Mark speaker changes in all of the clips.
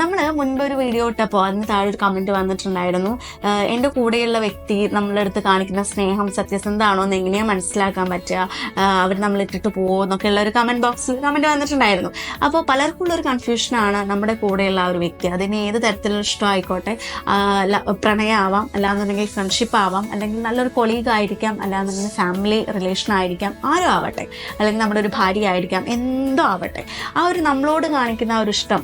Speaker 1: നമ്മൾ മുൻപ് ഒരു വീഡിയോ ഇട്ടപ്പോൾ അതിന് താഴെ ഒരു കമന്റ് വന്നിട്ടുണ്ടായിരുന്നു. എന്റെ കൂടെയുള്ള വ്യക്തി നമ്മളെ അടുത്ത് കാണിക്കുന്ന സ്നേഹം സത്യസന്ധമാണോ എന്ന് എങ്ങനെയാണ് മനസ്സിലാക്കാൻ പറ്റുക? അവർ നമ്മൾ ഇട്ടിട്ട് പോകുമോ എന്നൊക്കെയുള്ള ഒരു കമന്റ് ബോക്സിൽ കമന്റ് വന്നിട്ടുണ്ടായിരുന്നു. അപ്പോൾ പലർക്കും ഉള്ളൊരു കൺഫ്യൂഷനാണ് നമ്മുടെ കൂടെയുള്ള ആ ഒരു വ്യക്തി. അതിന് ഏത് തരത്തിലുള്ള ഇഷ്ടമായിക്കോട്ടെ പ്രണയമാവാം അല്ലാന്നുണ്ടെങ്കിൽ ഫ്രണ്ട്ഷിപ്പ് ആവാം അല്ലെങ്കിൽ നല്ലൊരു കൊളീഗ് ആയിരിക്കാം അല്ലാന്നുണ്ടെങ്കിൽ ഫാമിലി റിലേഷൻ ആയിരിക്കാം ആരും ആവട്ടെ അല്ലെങ്കിൽ നമ്മുടെ ഒരു ഭാര്യ ആയിരിക്കാം എന്തോ ആവട്ടെ. ആ ഒരു നമ്മളോട് കാണിക്കുന്ന ആ ഒരു ഇഷ്ടം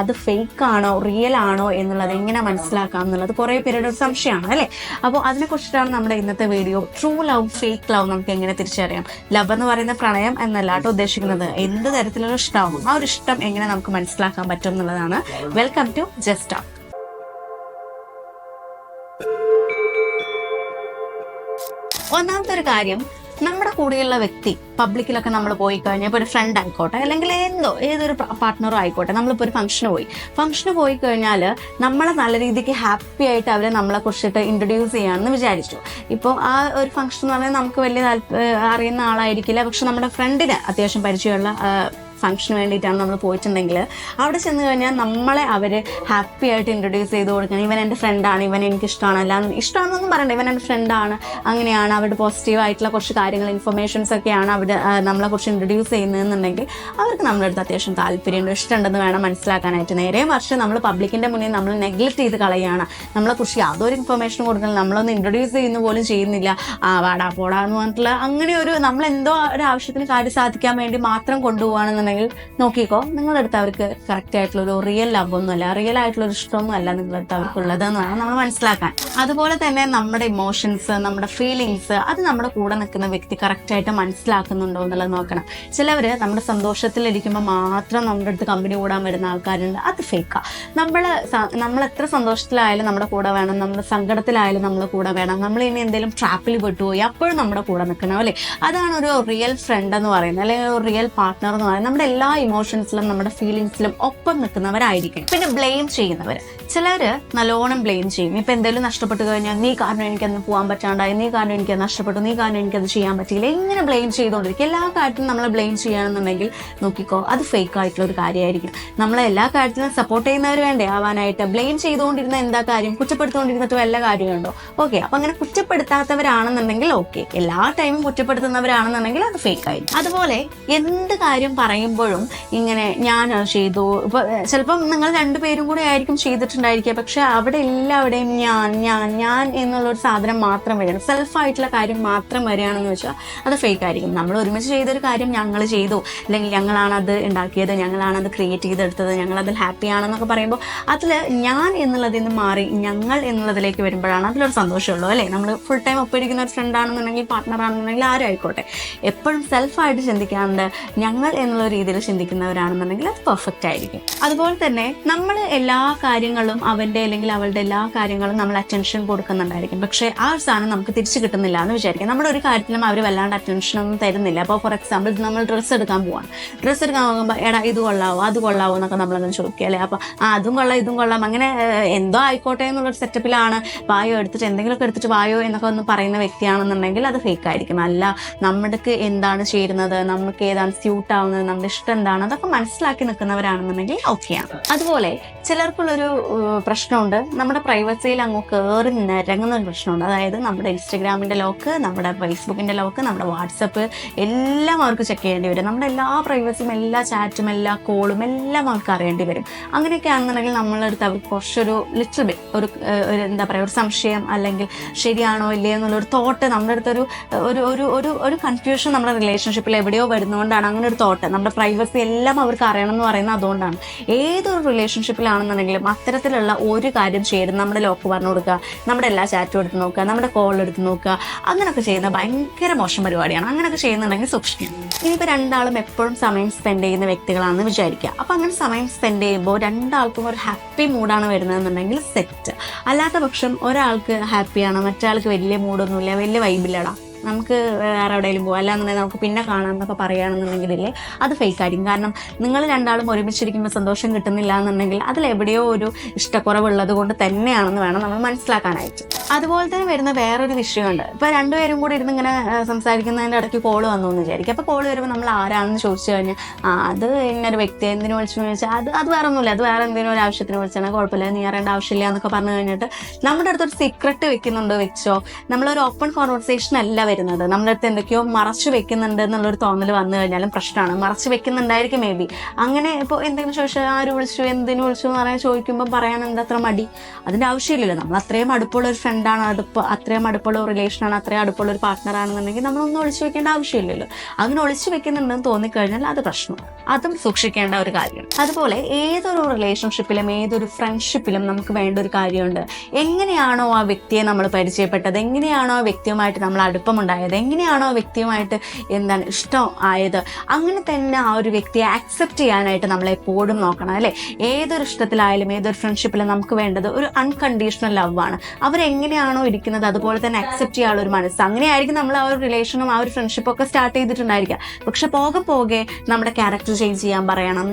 Speaker 1: അത് ഫേക്ക് ആണോ റിയൽ ആണോ എന്നുള്ളത് എങ്ങനെ മനസ്സിലാക്കാം എന്നുള്ളത് കുറേ പേരുടെ ഒരു സംശയമാണ് അല്ലേ? അപ്പോൾ അതിനെക്കുറിച്ചിട്ടാണ് നമ്മുടെ ഇന്നത്തെ video true love fake love നമുക്ക് എങ്ങനെ തിരിച്ചറിയാം? ലവ് എന്ന് പറയുന്ന പ്രണയം എന്നല്ല കേട്ടോ ഉദ്ദേശിക്കുന്നത്. എന്ത് തരത്തിലുള്ള ഇഷ്ടമാവും ആ ഒരു ഇഷ്ടം എങ്ങനെ നമുക്ക് മനസ്സിലാക്കാൻ പറ്റും എന്നുള്ളതാണ്. വെൽക്കം ടു ജസ്റ്റ് ഒന്നാമത്തെ ഒരു കാര്യം നമ്മുടെ കൂടെയുള്ള വ്യക്തി പബ്ലിക്കിലൊക്കെ നമ്മൾ പോയി കഴിഞ്ഞാൽ ഇപ്പോൾ ഒരു ഫ്രണ്ട് ആയിക്കോട്ടെ അല്ലെങ്കിൽ എന്തോ ഏതൊരു പാർട്ട്ണറും ആയിക്കോട്ടെ നമ്മളിപ്പോൾ ഒരു ഫംഗ്ഷന് പോയി. ഫംഗ്ഷന് പോയി കഴിഞ്ഞാൽ നമ്മളെ നല്ല രീതിക്ക് ഹാപ്പി ആയിട്ട് അവരെ നമ്മളെ കുറിച്ചിട്ട് ഇൻട്രൊഡ്യൂസ് ചെയ്യാമെന്ന് വിചാരിച്ചു. ഇപ്പോൾ ആ ഒരു ഫംഗ്ഷൻ എന്ന് പറഞ്ഞാൽ നമുക്ക് വലിയ അറിയുന്ന ആളായിരിക്കില്ല. പക്ഷെ നമ്മുടെ ഫ്രണ്ടിന് അത്യാവശ്യം പരിചയമുള്ള ഫംഗ്ഷന് വേണ്ടിയിട്ടാണ് നമ്മൾ പോയിട്ടുണ്ടെങ്കിൽ അവിടെ ചെന്ന് കഴിഞ്ഞാൽ നമ്മളെ അവർ ഹാപ്പി ആയിട്ട് ഇൻട്രൊഡ്യൂസ് ചെയ്ത് കൊടുക്കണം. ഇവൻ എന്റെ ഫ്രണ്ടാണ് ഇവൻ എനിക്ക് ഇഷ്ടമാണ് അല്ല ഇഷ്ടമാണെന്നൊന്നും പറയണ്ട. ഇവൻ എന്റെ ഫ്രണ്ടാണ് അങ്ങനെയാണ് അവിടെ പോസിറ്റീവ് ആയിട്ടുള്ള കുറച്ച് കാര്യങ്ങൾ ഇൻഫർമേഷൻസ് ഒക്കെയാണ് അവിടെ നമ്മളെക്കുറിച്ച് നമ്മളെ കുറച്ച് ഇൻട്രൊഡ്യൂസ് ചെയ്യുന്നതെന്നുണ്ടെങ്കിൽ അവർക്ക് നമ്മുടെ അടുത്ത് അത്യാവശ്യം താല്പര്യമുണ്ട് ഇഷ്ടമുണ്ടെന്ന് വേണം മനസ്സിലാക്കാനായിട്ട്. നേരെ മറിച്ച് നമ്മൾ പബ്ലിക്കിന്റെ മുന്നിൽ നമ്മൾ നെഗ്ലക്റ്റ് ചെയ്ത് നമ്മളെ കുറിച്ച് യാതൊരു ഇൻഫർമേഷൻ കൊടുക്കണം നമ്മളൊന്ന് ഇൻട്രൊഡ്യൂസ് ചെയ്യുന്ന പോലും ചെയ്യുന്നില്ല. ആ വാടാ പോടാന്ന് പറഞ്ഞിട്ടുള്ള അങ്ങനെ ഒരു നമ്മൾ എന്തോ ഒരു ആവശ്യത്തിന് കാര്യം സാധിക്കാൻ വേണ്ടി മാത്രം കൊണ്ടുപോകുകയാണെന്നുണ്ടെങ്കിൽ നോക്കിക്കോ നിങ്ങളുടെ അടുത്ത് അവർക്ക് കറക്റ്റ് ആയിട്ടുള്ള ഒരു റിയൽ ലവ് ഒന്നുമല്ല. റിയൽ ആയിട്ടുള്ള ഒരു ഇഷ്ടമൊന്നും അല്ല നിങ്ങളുടെ അടുത്ത് അവർക്കുള്ളത് എന്ന് വേണം നമ്മൾ മനസ്സിലാക്കാൻ. അതുപോലെ തന്നെ നമ്മുടെ ഇമോഷൻസ് നമ്മുടെ ഫീലിങ്സ് അത് നമ്മുടെ കൂടെ നിൽക്കുന്ന വ്യക്തി കറക്റ്റ് ആയിട്ട് മനസ്സിലാക്കുന്നുണ്ടോ എന്നുള്ളത് നോക്കണം. ചിലവർ നമ്മുടെ സന്തോഷത്തിലിരിക്കുമ്പോൾ മാത്രം നമ്മുടെ അടുത്ത് കമ്പനി കൂടാൻ വരുന്ന ആൾക്കാരുണ്ട്. അത് ഫേക്കാ നമ്മൾ നമ്മൾ എത്ര സന്തോഷത്തിലായാലും നമ്മുടെ കൂടെ വേണം. നമ്മൾ സങ്കടത്തിലായാലും നമ്മുടെ കൂടെ വേണം. നമ്മൾ ഇനി എന്തെങ്കിലും ട്രാപ്പിൽ പെട്ടുപോയി അപ്പോഴും നമ്മുടെ കൂടെ നിൽക്കണം അല്ലേ? അതാണ് ഒരു റിയൽ ഫ്രണ്ട് എന്ന് പറയുന്നത്. അല്ലെങ്കിൽ ഒരു റിയൽ പാർട്ട്ണർ എന്ന് പറയുന്നത്. നമ്മുടെ എല്ലാ ഇമോഷൻസിലും നമ്മുടെ ഫീലിങ്സിലും ഒപ്പം നിൽക്കുന്നവരായിരിക്കും. പിന്നെ ബ്ലെയിം ചെയ്യുന്നവർ ചിലര് നല്ലോണം ബ്ലെയിം ചെയ്യും. ഇപ്പൊ എന്തെങ്കിലും നഷ്ടപ്പെട്ട് കഴിഞ്ഞാൽ നീ കാരണം എനിക്കന്ന് പോകാൻ പറ്റാണ്ടായി നീ കാരണം എനിക്ക് നഷ്ടപ്പെട്ടു നീ കാരണം എനിക്കത് ചെയ്യാൻ പറ്റിയില്ല. ഇങ്ങനെ ബ്ലെയിം ചെയ്തുകൊണ്ടിരിക്കും. എല്ലാ കാര്യത്തിലും നമ്മൾ ബ്ലെയിം ചെയ്യുകയാണെന്നുണ്ടെങ്കിൽ നോക്കിക്കോ അത് ഫേക്ക് ആയിട്ടുള്ള ഒരു കാര്യമായിരിക്കും. നമ്മളെ എല്ലാ കാര്യത്തിലും സപ്പോർട്ട് ചെയ്യുന്നവർ വേണ്ടേ? ആവാനായിട്ട് ബ്ലെയിം ചെയ്തുകൊണ്ടിരുന്ന എന്താ കാര്യം? കുറ്റപ്പെടുത്തുകൊണ്ടിരുന്നിട്ട് വല്ല കാര്യമുണ്ടോ ഓക്കെ അപ്പൊ അങ്ങനെ കുറ്റപ്പെടുത്താത്തവരാണെന്നുണ്ടെങ്കിൽ ഓക്കെ എല്ലാ ടൈമും കുറ്റപ്പെടുത്തുന്നവരാണെന്നുണ്ടെങ്കിൽ അത് ഫേക്ക് ആയിരിക്കും. അതുപോലെ എന്ത് കാര്യം പറയുമ്പോഴും ഇങ്ങനെ ഞാൻ ചെയ്തു. ഇപ്പൊ ചിലപ്പം നിങ്ങൾ രണ്ടുപേരും കൂടെ ആയിരിക്കും ചെയ്തിട്ടുണ്ടായിരിക്കുക. പക്ഷെ അവിടെ എല്ലാവിടെയും ഞാൻ ഞാൻ ഞാൻ എന്നുള്ള ഒരു സാധനം മാത്രം വരികയാണ്. സെൽഫായിട്ടുള്ള കാര്യം മാത്രം വരികയാണെന്ന് വെച്ചാൽ അത് ഫേക്ക് ആയിരിക്കും നമ്മൾ ഒരുമിച്ച് ചെയ്തൊരു കാര്യം ഞങ്ങൾ ചെയ്തു. അല്ലെങ്കിൽ ഞങ്ങളാണ് അത് ഉണ്ടാക്കിയത് ഞങ്ങളാണ് അത് ക്രിയേറ്റ് ചെയ്തെടുത്തത് ഹാപ്പി ആണെന്നൊക്കെ പറയുമ്പോൾ അതിൽ ഞാൻ എന്നുള്ളതിൽ നിന്ന് മാറി ഞങ്ങൾ എന്നുള്ളതിലേക്ക് വരുമ്പോഴാണ് അതിലൊരു സന്തോഷമുള്ളൂ അല്ലേ? നമ്മൾ ഫുൾ ടൈം ഒപ്പിരിക്കുന്ന ഒരു ഫ്രണ്ട് ആണെന്നുണ്ടെങ്കിൽ പാർട്ട്ണർ ആണെന്നുണ്ടെങ്കിൽ ആരും ആയിക്കോട്ടെ എപ്പോഴും സെൽഫായിട്ട് ചിന്തിക്കാറുണ്ട് ഞങ്ങൾ എന്നുള്ള രീതിയിൽ ചിന്തിക്കുന്നവരാണെന്നുണ്ടെങ്കിൽ അത് പെർഫെക്റ്റ് ആയിരിക്കും. അതുപോലെ തന്നെ നമ്മൾ എല്ലാ കാര്യങ്ങളും അവന്റെ അല്ലെങ്കിൽ അവളുടെ എല്ലാ കാര്യങ്ങളും നമ്മൾ അറ്റൻഷൻ കൊടുക്കുന്നുണ്ടായിരിക്കും. പക്ഷേ ആ ഒരു സാധനം നമുക്ക് തിരിച്ചു കിട്ടുന്നില്ല എന്ന് വിചാരിക്കാം നമ്മുടെ ഒരു കാര്യത്തിലും അവർ വല്ലാണ്ട് അറ്റൻഷൻ ഒന്നും തരുന്നില്ല. അപ്പോൾ ഫോർ എക്സാമ്പിൾ നമ്മൾ ഡ്രസ്സ് എടുക്കാൻ പോവാണ്. ഡ്രസ്സ് എടുക്കാൻ പോകുമ്പോൾ എടാ ഇത് കൊള്ളാവോ അത് കൊള്ളാവോ എന്നൊക്കെ നമ്മളൊന്ന് ചോദിക്കുക അല്ലേ? അപ്പോൾ ആ അതും കൊള്ളാം ഇതും കൊള്ളാം. അങ്ങനെ എന്തോ ആയിക്കോട്ടെ എന്നുള്ളൊരു സെറ്റപ്പിലാണ് വായോ എടുത്തിട്ട് എന്തെങ്കിലുമൊക്കെ എടുത്തിട്ട് വായോ എന്നൊക്കെ ഒന്ന് പറയുന്ന വ്യക്തിയാണെന്നുണ്ടെങ്കിൽ അത് ഫേക്ക് ആയിരിക്കും. അല്ല നമ്മൾക്ക് എന്താണ് ചേരുന്നത്? നമുക്ക് ഏതാണ് സ്യൂട്ട് ആവുന്നത്? ഇഷ്ടം എന്താണ്? അതൊക്കെ മനസ്സിലാക്കി നിൽക്കുന്നവരാണെന്നുണ്ടെങ്കിൽ ഓക്കെയാണ് അതുപോലെ ചിലർക്കുള്ളൊരു പ്രശ്നമുണ്ട്. നമ്മുടെ പ്രൈവസിയിൽ അങ്ങ് കയറി നിരങ്ങുന്ന ഒരു പ്രശ്നമുണ്ട്. അതായത് നമ്മുടെ ഇൻസ്റ്റഗ്രാമിന്റെ ലോക്ക് നമ്മുടെ ഫേസ്ബുക്കിന്റെ ലോക്ക് നമ്മുടെ വാട്സപ്പ് എല്ലാം അവർക്ക് ചെക്ക് ചെയ്യേണ്ടി വരും. നമ്മുടെ എല്ലാ പ്രൈവസിയും എല്ലാ ചാറ്റും എല്ലാ കോളും എല്ലാം അവർക്ക് അറിയേണ്ടി വരും. അങ്ങനെയൊക്കെ ആണെന്നുണ്ടെങ്കിൽ നമ്മളെടുത്ത് അവർക്ക് കുറച്ചൊരു ലിറ്റിൽ ബിറ്റ് ഒരു എന്താ പറയുക ഒരു സംശയം അല്ലെങ്കിൽ ശരിയാണോ ഇല്ലയോ എന്നുള്ളൊരു തോട്ട് നമ്മുടെ അടുത്തൊരു ഒരു ഒരു ഒരു ഒരു കൺഫ്യൂഷൻ നമ്മുടെ റിലേഷൻഷിപ്പിൽ എവിടെയോ വരുന്നതുകൊണ്ടാണ് അങ്ങനെ ഒരു തോട്ട് നമ്മുടെ പ്രൈവസി എല്ലാം അവർക്ക് അറിയണം എന്ന് പറയുന്നത് അതുകൊണ്ടാണ്. ഏതൊരു റിലേഷൻഷിപ്പിലാണെന്നുണ്ടെങ്കിലും അത്തരത്തിലുള്ള ഒരു കാര്യം ചെയ്ത് നമ്മുടെ ലോക്ക് പറഞ്ഞു കൊടുക്കുക നമ്മുടെ എല്ലാ ചാറ്റും എടുത്ത് നോക്കുക നമ്മുടെ കോൾ എടുത്ത് നോക്കുക അങ്ങനെയൊക്കെ ചെയ്യുന്ന ഭയങ്കര മോശം പരിപാടിയാണ്. അങ്ങനെയൊക്കെ ചെയ്യുന്നുണ്ടെങ്കിൽ സൂക്ഷിക്കണം. ഇനിയിപ്പോൾ രണ്ടാളും എപ്പോഴും സമയം സ്പെൻഡ് ചെയ്യുന്ന വ്യക്തികളാണെന്ന് വിചാരിക്കുക. അപ്പോൾ അങ്ങനെ സമയം സ്പെൻഡ് ചെയ്യുമ്പോൾ രണ്ടാൾക്കും ഒരു ഹാപ്പി മൂഡാണ് വരുന്നതെന്നുണ്ടെങ്കിൽ സെറ്റ് അല്ലാത്ത പക്ഷം ഒരാൾക്ക് ഹാപ്പിയാണ് മറ്റാൾക്ക് വലിയ മൂഡൊന്നുമില്ല വലിയ വൈബില്ലടാ നമുക്ക് വേറെ എവിടെയെങ്കിലും പോകാം അല്ലാന്നുണ്ടെങ്കിൽ നമുക്ക് പിന്നെ കാണാം എന്നൊക്കെ പറയുകയാണെന്നുണ്ടെങ്കിലേ അത് ഫേക്ക് ആയിരിക്കും. കാരണം നിങ്ങൾ രണ്ടാളും ഒരുമിച്ചിരിക്കുമ്പോൾ സന്തോഷം കിട്ടുന്നില്ല എന്നുണ്ടെങ്കിൽ അതിൽ എവിടെയോ ഒരു ഇഷ്ടക്കുറവുള്ളത് കൊണ്ട് തന്നെയാണെന്ന് വേണം നമ്മൾ മനസ്സിലാക്കാനായിട്ട്. അതുപോലെ തന്നെ വരുന്ന വേറൊരു വിഷയമുണ്ട്. ഇപ്പോൾ രണ്ടുപേരും കൂടി ഇരുന്ന് ഇങ്ങനെ സംസാരിക്കുന്നതിന്റെ ഇടയ്ക്ക് കോൾ വന്നു എന്ന് വിചാരിക്കും. അപ്പോൾ കോൾ വരുമ്പോൾ നമ്മൾ ആരാണെന്ന് ചോദിച്ചു കഴിഞ്ഞാൽ ആ അത് ഇന്നൊരു വ്യക്തി എന്തിനു വിളിച്ചു ചോദിച്ചാൽ അത് അത് വേറെ ഒന്നുമില്ല അത് വേറെ എന്തെങ്കിലും ഒരു ആവശ്യത്തിന് വിളിച്ചാൽ കുഴപ്പമില്ല. നീ അറിയേണ്ട ആവശ്യമില്ല എന്നൊക്കെ പറഞ്ഞു കഴിഞ്ഞിട്ട് നമ്മുടെ അടുത്തൊരു സീക്രട്ട് വെക്കുന്നുണ്ട് വെച്ചോ? നമ്മളൊരു ഓപ്പൺ കോൺവെർസേഷൻ അല്ല വരുന്നത്. നമ്മുടെ അടുത്ത് എന്തൊക്കെയോ മറച്ചു വെക്കുന്നുണ്ട് എന്നുള്ളൊരു തോന്നൽ വന്നു കഴിഞ്ഞാലും പ്രശ്നമാണ്. മറച്ചു വെക്കുന്നുണ്ടായിരിക്കും മേ ബി അങ്ങനെ ഇപ്പോൾ എന്തെങ്കിലും ചോദിച്ചാൽ ആര് വിളിച്ചു? എന്തിനു വിളിച്ചു? എന്ന് പറയാൻ ചോദിക്കുമ്പോൾ പറയാൻ എന്താ അത്ര മടി? അതിന്റെ ആവശ്യമില്ലല്ലോ. നമ്മൾ അത്രയും അടുപ്പുള്ള ഒരു ഫ്രണ്ടാണ് അടുപ്പ് അത്രയും അടുപ്പുള്ള ഒരു റിലേഷനാണ് അത്രയും അടുപ്പുള്ള ഒരു പാർട്ട്ണർ ആണെന്നുണ്ടെങ്കിൽ നമ്മളൊന്നും ഒളിച്ചു വെക്കേണ്ട ആവശ്യമില്ലല്ലോ. അങ്ങനെ ഒളിച്ചു വെക്കുന്നുണ്ടെന്ന് തോന്നിക്കഴിഞ്ഞാൽ അത് പ്രശ്നമാണ്. അതും സൂക്ഷിക്കേണ്ട ഒരു കാര്യം അതുപോലെ ഏതൊരു റിലേഷൻഷിപ്പിലും ഏതൊരു ഫ്രണ്ട്ഷിപ്പിലും നമുക്ക് വേണ്ട ഒരു കാര്യമുണ്ട്. എങ്ങനെയാണോ ആ വ്യക്തിയെ നമ്മൾ പരിചയപ്പെട്ടത്? എങ്ങനെയാണോ ആ വ്യക്തിയുമായിട്ട് നമ്മൾ അടുപ്പമുണ്ടായത് എങ്ങനെയാണോ വ്യക്തിയുമായിട്ട് എന്താണ് ഇഷ്ടം ആയത്? അങ്ങനെ തന്നെ ആ ഒരു വ്യക്തിയെ ആക്സെപ്റ്റ് ചെയ്യാനായിട്ട് നമ്മൾ എപ്പോഴും നോക്കണം അല്ലേ? ഏതൊരു ഇഷ്ടത്തിലായാലും ഏതൊരു ഫ്രണ്ട്ഷിപ്പിലും നമുക്ക് വേണ്ടത് ഒരു അൺകണ്ടീഷണൽ ലവ് ആണ്. അവരെങ്ങനെയാണോ ഇരിക്കുന്നത് അതുപോലെ തന്നെ അക്സെപ്റ്റ് ചെയ്യാനുള്ള ഒരു മനസ്സ്. അങ്ങനെയായിരിക്കും നമ്മൾ ആ ഒരു റിലേഷനും ആ ഒരു ഫ്രണ്ട്ഷിപ്പും ഒക്കെ സ്റ്റാർട്ട് ചെയ്തിട്ടുണ്ടായിരിക്കുക. പക്ഷെ പോകെ പോകെ നമ്മുടെ ക്യാരക്ടർ ചേഞ്ച് ചെയ്യാൻ പറയണം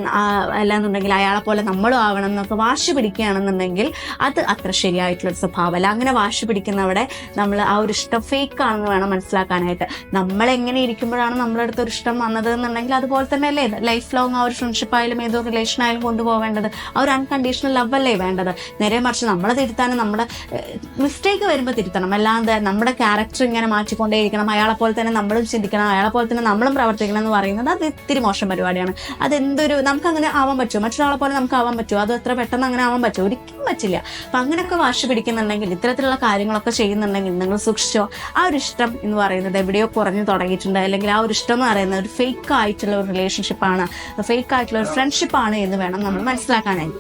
Speaker 1: അല്ലാന്നുണ്ടെങ്കിൽ അയാളെ പോലെ നമ്മളും ആവണം എന്നൊക്കെ വാശി പിടിക്കുകയാണെന്നുണ്ടെങ്കിൽ അത് അത്ര ശരിയായിട്ടുള്ളൊരു സ്വഭാവമല്ല. അങ്ങനെ വാശി പിടിക്കുന്നവിടെ നമ്മൾ ആ ഒരു ഇഷ്ടം ഫേക്ക് ആണെന്ന് വേണം മനസ്സിലാക്കാനായിട്ട്. നമ്മൾ എങ്ങനെ ഇരിക്കുമ്പോഴാണ് നമ്മുടെ അടുത്ത് ഒരു ഇഷ്ടം വന്നത് എന്നുണ്ടെങ്കിൽ അതുപോലെ തന്നെ അല്ലേ ലൈഫ് ലോങ് ആ ഒരു ഫ്രണ്ട്ഷിപ്പ് ആയാലും ഏതോ റിലേഷൻ ആയാലും കൊണ്ടുപോകേണ്ടത് ആ ഒരു അൺകണ്ടീഷണൽ ലവ് അല്ലേ വേണ്ടത്. നേരെ മറിച്ച് നമ്മളെ തിരുത്താനും നമ്മുടെ മിസ്റ്റേക്ക് വരുമ്പോൾ തിരുത്തണം. അല്ലാതെ നമ്മുടെ ക്യാരക്ടർ ഇങ്ങനെ മാറ്റിക്കൊണ്ടേയിരിക്കണം. അയാളെ പോലെ തന്നെ നമ്മളും ചിന്തിക്കണം. അയാളെ പോലെ തന്നെ നമ്മളും പ്രവർത്തിക്കണം എന്ന് പറയുന്നത് അത് ഇത്തിരി മോശം പരിപാടിയാണ്. അതെന്തൊരു നമുക്ക് അങ്ങനെ ആവാൻ പറ്റുമോ? മറ്റൊരാളെ പോലെ നമുക്ക് ആവാൻ പറ്റുമോ? അത് എത്ര പെട്ടെന്ന് അങ്ങനെ ആവാൻ പറ്റുമോ? ഒരിക്കലും പറ്റില്ല. അപ്പം അങ്ങനെയൊക്കെ വാശി പിടിക്കുന്നുണ്ടെങ്കിൽ ഇത്തരത്തിലുള്ള കാര്യങ്ങളൊക്കെ ചെയ്യുന്നുണ്ടെങ്കിൽ നിങ്ങൾ സൂക്ഷിച്ചോ. ആ ഒരു ഇഷ്ടം എന്ന് പറയുന്നത് എവിടെയോ കുറഞ്ഞു തുടങ്ങിയിട്ടുണ്ട്. അല്ലെങ്കിൽ ആ ഒരു ഇഷ്ടം എന്ന് പറയുന്നത് ഒരു ഫേക്ക് ആയിട്ടുള്ള ഒരു റിലേഷൻഷിപ്പാണ് ഫേക്ക് ആയിട്ടുള്ള ഒരു ഫ്രണ്ട്ഷിപ്പാണ് എന്ന് വേണം നമ്മൾ മനസ്സിലാക്കാനായിട്ട്.